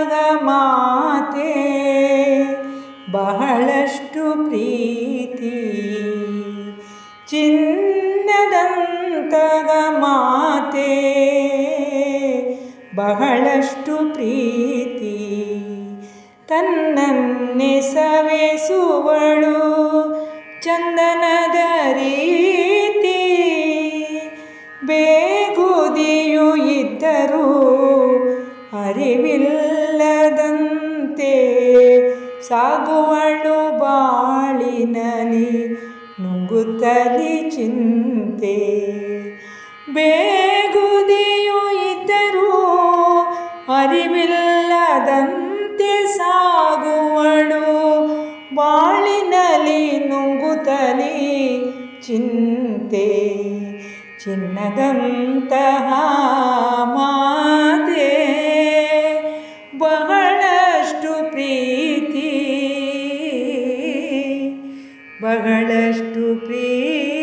ಜಗಮಾತೆ ಬಹಳಷ್ಟು ಪ್ರೀತಿ. ಚಿನ್ನದಂತಗ ಮಾತೆ ಬಹಳಷ್ಟು ಪ್ರೀತಿ. ತನ್ನನ್ನೆ ಸವೆಸುವಳು ಚಂದನದ ರೀತಿ. ಬೇಗುದಿಯು ಇದ್ದರೂ ಅರಿವಿಲ್ಲ. ಸಾಗುವಳು ಬಾಳಿನಲಿ ನುಂಗುತ್ತಲಿ ಚಿಂತೆ. ಬೇಗುದಿಯು ಇದ್ದರೂ ಅರಿವಿಲ್ಲದಂತೆ ಸಾಗುವಳು ಬಾಳಿನಲಿ ನುಂಗುತ್ತಲಿ ಚಿಂತೆ. ಚಿನ್ನದಂತಹ ಮಾತೆ ಬಹಳಷ್ಟು ಪ್ರೀತಿ ಬಹಳಷ್ಟು ಪ್ರೀತಿ